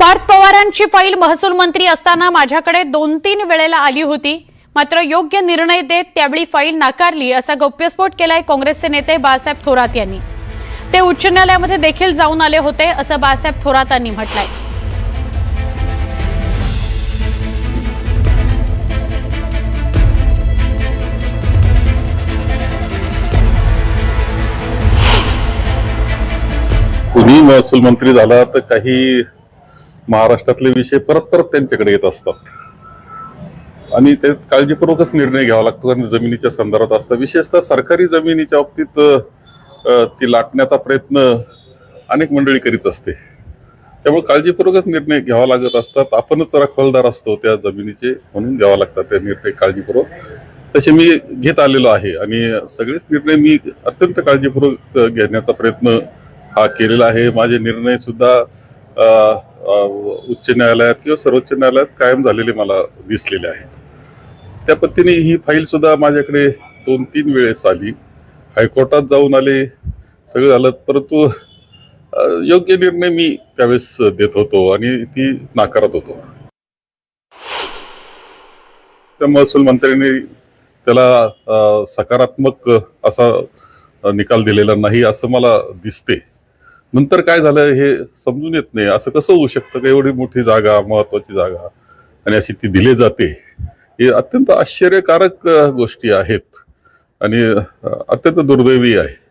पार्थ पवारांची फाईल महसूल मंत्री असताना माझ्याकडे दोन तीन वेळेला आली होती. मात्र योग्य निर्णय देत त्यावेळी फाईल नाकारली असा गौप्यस्फोट केलाय काँग्रेसचे नेते बाळासाहेब थोरात यांनी. ते उच्च न्यायालयामध्ये देखील जाऊन आले होते असं बाळासाहेब थोरातांनी म्हटलंय. कुणी महसूल मंत्री झाला तर काही महाराष्ट्रातले विषय परत परत त्यांच्याकडे येत असतात. आणि ते काळजीपूर्वकच निर्णय घ्यावा लागतो आणि जमिनीच्या संदर्भात असतात विशेषतः सरकारी जमिनीच्या बाबतीत ती लाटण्याचा प्रयत्न अनेक मंडळी करीत असते. त्यामुळे काळजीपूर्वकच निर्णय घ्यावा लागत असतात. आपणच जरा असतो त्या जमिनीचे म्हणून घ्यावा लागतात ते निर्णय काळजीपूर्वक. तसे मी घेत आलेलो आहे आणि सगळेच निर्णय मी अत्यंत काळजीपूर्वक घेण्याचा प्रयत्न हा केलेला आहे. माझे निर्णय सुद्धा उच्च न्यायालयात किंवा सर्वोच्च न्यायालयात कायम झालेले मला दिसलेले आहेत त्या पद्धतीने ही फाईल सुद्धा माझ्याकडे दोन तीन वेळेस आली. हायकोर्टात जाऊन आले सगळं झालं परंतु योग्य निर्णय मी त्यावेळेस देत होतो आणि ती नाकारत होतो. त्या महसूल मंत्र्यांनी त्याला सकारात्मक असा निकाल दिलेला नाही असं मला दिसते. नंतर काय झालं हे समजून येत नाही. असं कसं होऊ शकतं का? एवढी मोठी जागा महत्वाची जागा. आणि अशी ती दिली जाते. हे अत्यंत आश्चर्यकारक गोष्टी आहेत. आणि अत्यंत दुर्दैवी आहे.